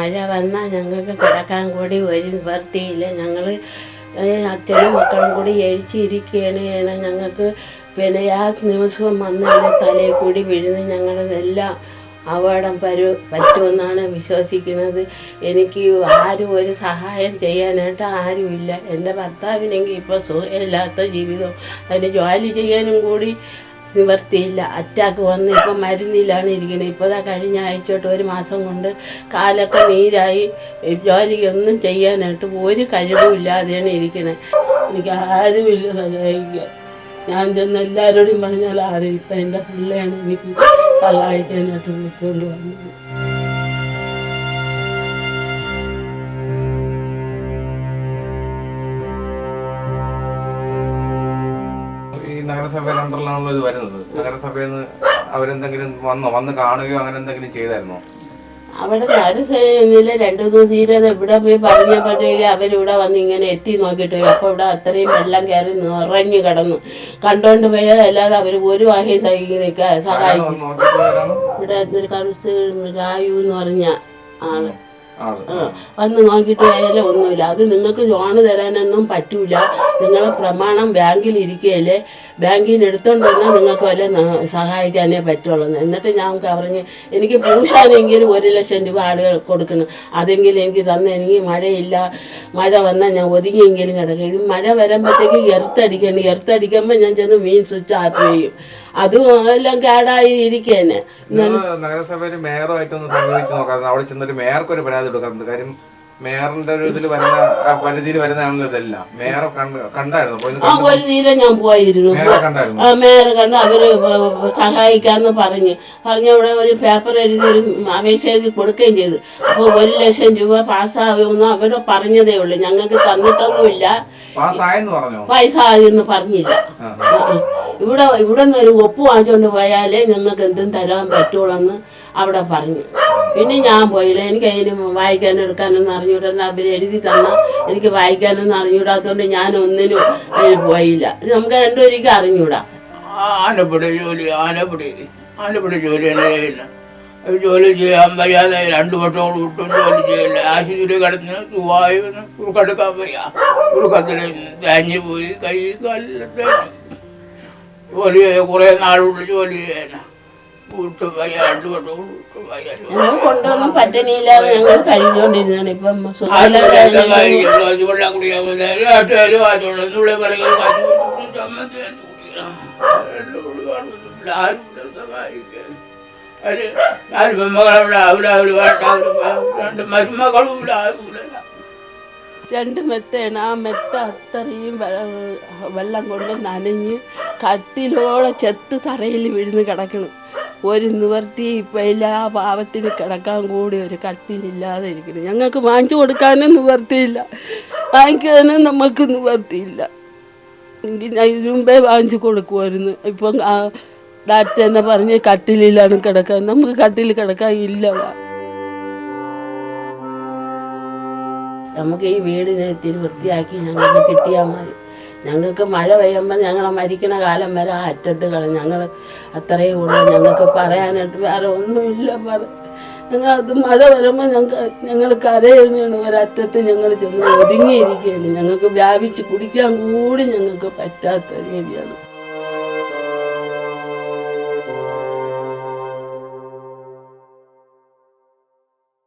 മഴ വന്നാൽ ഞങ്ങൾക്ക് കിടക്കാൻ കൂടി ഒരു നിവർത്തിയില്ല. ഞങ്ങൾ അച്ഛനും മക്കളും കൂടി എഴിച്ചിരിക്കുകയാണ്. ഞങ്ങൾക്ക് പിന്നെ ആ ന്യൂസും വന്ന് എന്റെ തലയിൽ കൂടി വീഴുന്ന. ഞങ്ങളതെല്ലാം അപകടം പരു പറ്റുമെന്നാണ് വിശ്വസിക്കുന്നത്. എനിക്ക് ആരും ഒരു സഹായം ചെയ്യാനായിട്ട് ആരുമില്ല. എന്റെ ഭർത്താവിനെങ്കിൽ ഇപ്പോൾ സുഖമില്ലാത്ത ജീവിതം. അതിന് ജോലി ചെയ്യാനും കൂടി നിവർത്തിയില്ല. അറ്റാക്ക് വന്ന് ഇപ്പം മരുന്നിലാണ് ഇരിക്കുന്നത് ഇപ്പോഴാണ് കഴിഞ്ഞ ആഴ്ച ഒരു മാസം കൊണ്ട് കാലൊക്കെ നീരായി. ജോലിയൊന്നും ചെയ്യാനായിട്ട് ഒരു കഴിവും ഇല്ലാതെയാണ് ഇരിക്കുന്നത് എനിക്ക് ആരുമില്ല സഹായിക്കുക ഞാൻ ചെന്ന് എല്ലാവരോടും പറഞ്ഞാൽ ആരും ഇപ്പം എന്റെ പിള്ളയാണ് എനിക്ക് സഹായിക്കാനായിട്ട് വിളിച്ചുകൊണ്ട് വന്നത്? നഗരസഭയുടെ അണ്ടറിലാണല്ലോ ഇത് വരുന്നത്. നഗരസഭയിൽ നിന്ന് അവരെന്തെങ്കിലും വന്നോ? വന്ന് കാണുകയോ അങ്ങനെ എന്തെങ്കിലും ചെയ്തായിരുന്നോ? അവിടെ നരസേനിൽ രണ്ടു ദിവസം എവിടെ ഇവിടെ പോയി പറഞ്ഞപ്പോഴത്തേക്ക് അവരിവിടെ വന്ന് ഇങ്ങനെ എത്തി നോക്കിയിട്ട് പോയി. അപ്പോൾ ഇവിടെ അത്രയും വെള്ളം കയറി നിറഞ്ഞു കിടന്നു. കണ്ടോണ്ട് പോയതല്ലാതെ അവർ ഒരു വകയും സഹിക്കാൻ സഹായിക്കും ഇവിടെ ഒരു കറുസ് രായു എന്ന് പറഞ്ഞ ആൾ. വന്ന് നോക്കിയിട്ട് ഒന്നുമില്ല. അത് നിങ്ങൾക്ക് ലോണ് തരാനൊന്നും പറ്റൂല. നിങ്ങളെ പ്രമാണം ബാങ്കിൽ ഇരിക്കുകയല്ലേ ബാങ്കിൽ നിന്ന് എടുത്തോണ്ട് വന്നാൽ നിങ്ങൾക്ക് വല്ല സഹായിക്കാനേ പറ്റുള്ളൂ. എന്നിട്ട് ഞാൻ പറഞ്ഞ് എനിക്ക് പൂശാനെങ്കിലും ഒരു ലക്ഷം രൂപ ആളുകൾ കൊടുക്കണം. അതെങ്കിലും എനിക്ക് തന്നെങ്കിൽ എനിക്ക് മഴയില്ല. മഴ വന്നാൽ ഞാൻ ഒതുങ്ങിയെങ്കിലും കിടക്കും. ഇത് മഴ വരുമ്പോഴത്തേക്ക് എർത്തടിക്കണം എർത്തടിക്കുമ്പോൾ ഞാൻ ചെന്ന് മീൻ സ്വിച്ച് ആക്കുകയും ചെയ്യും. അതും എല്ലാം കേടായി ഇരിക്കേനെ. നഗരസഭയിൽ മേയറുമായിട്ടൊന്ന് സമീപിച്ച് നോക്കാം അവിടെ ചെന്നൊരു മേയർക്ക് ഒരു പരാതി കൊടുക്കാറുണ്ട്. കാര്യം മേയറിന്റെ ഒരു ഇതിൽ വരുന്ന പരിധിയിൽ വരുന്നതാണല്ലോ ഇതെല്ലാം. മേയറെ കണ്ടായിരുന്നു? ആ ഒരു തീരെ ഞാൻ പോയിരുന്നു. മേയർ കണ്ട് അവർ സഹായിക്കാന്ന് പറഞ്ഞു. പറഞ്ഞ അവിടെ ഒരു പേപ്പർ എഴുതി ഒരു അപേക്ഷ എഴുതി കൊടുക്കുകയും ചെയ്തു. അപ്പോൾ ഒരു ലക്ഷം രൂപ പാസ്സാകുമെന്ന് അവർ പറഞ്ഞതേ ഉള്ളൂ. ഞങ്ങൾക്ക് തന്നിട്ടൊന്നുമില്ല. പൈസ ആയെന്ന് പറഞ്ഞില്ല. ഇവിടെ ഇവിടെ നിന്ന് ഒരു ഒപ്പ് വാങ്ങിച്ചുകൊണ്ട് പോയാലേ ഞങ്ങൾക്ക് എന്തും തരാൻ പറ്റുള്ളൂ അവിടെ പറഞ്ഞു. പിന്നെ ഞാൻ പോയില്ല. എനിക്ക് അതിന് വായിക്കാനും എടുക്കാനൊന്നും അറിഞ്ഞൂടാ അവർ എഴുതി തന്നാൽ എനിക്ക് വായിക്കാനൊന്നും അറിഞ്ഞൂടാത്തതുകൊണ്ട് ഞാൻ ഒന്നിനും അതിൽ പോയില്ല. നമുക്ക് രണ്ടുപേർക്കും അറിഞ്ഞൂടാ ആനപ്പിടി ജോലി ആനപ്പിടി ആനപ്പിടി ഒരു ജോലി ചെയ്യാൻ വയ്യാതെ രണ്ടു വട്ടം കൂടെ ഒട്ടും ജോലി ചെയ്യില്ല. ആശുപത്രി കിടന്ന് ചുവായും കുറുക്കെടുക്കാൻ വയ്യ. കുറുക്കത്തിൽ തേഞ്ഞു പോയി. കൈ കല്ല ജോലി കുറേ നാളുകൊണ്ട് ജോലി ചെയ്യാൻ ഞങ്ങൾ കൊണ്ടൊന്നും പട്ടിണിയില്ലാതെ ഞങ്ങൾ കഴിഞ്ഞുകൊണ്ടിരുന്നതാണ് ഇപ്പം നാല് പെമ്മകളവിടെ അവിടെ അവർ രണ്ട് മരുമകളും ഇവിടെ ആരും ഇവിടെ ഇല്ല. രണ്ട് മെത്തയാണ് ആ മെത്ത അത്രയും വെള്ളം കൊണ്ട് നനഞ്ഞ് കത്തിലോടെ ചെത്ത് തറയിൽ വീഴുന്ന് കിടക്കണം. ഒരു നിവർത്തി ഇപ്പം ഇല്ല ആ പാവത്തിന് കിടക്കാൻ കൂടി ഒരു കട്ടിലില്ലാതെ ഇരിക്കുന്നു. ഞങ്ങൾക്ക് വാങ്ങിച്ചു കൊടുക്കാനും നിവർത്തിയില്ല. വാങ്ങിക്കാനും നമുക്ക് നിവർത്തിയില്ല. എങ്കിൽ ഞാൻ ഇതിനു മുമ്പേ വാങ്ങിച്ചു കൊടുക്കുമായിരുന്നു. ഇപ്പം ഡാക്ടർ തന്നെ പറഞ്ഞ് കട്ടിലിലാണ് കിടക്കാൻ. നമുക്ക് കട്ടിൽ കിടക്കാൻ ഇല്ല. നമുക്ക് ഈ വീടിനെ ഇത്തിരി വൃത്തിയാക്കി ഞങ്ങൾക്ക് കിട്ടിയാൽ മതി. ഞങ്ങൾക്ക് മഴ പെയ്യുമ്പോൾ ഞങ്ങളെ മരിക്കണ കാലം വരെ ആ അറ്റത്ത് കളഞ്ഞ് ഞങ്ങൾ അത്രയേ ഉള്ളൂ. ഞങ്ങൾക്ക് പറയാനായിട്ട് വേറെ ഒന്നുമില്ല. പറ ഞങ്ങൾ അത് മഴ വരുമ്പോൾ ഞങ്ങൾക്ക് ഞങ്ങൾ കരയാണ് ഒരറ്റത്ത് ഞങ്ങൾ ചെന്ന് ഒതുങ്ങിയിരിക്കുകയാണ്. ഞങ്ങൾക്ക് വ്യാപിച്ച് കുടിക്കാൻ കൂടി ഞങ്ങൾക്ക് പറ്റാത്ത രീതിയാണ്.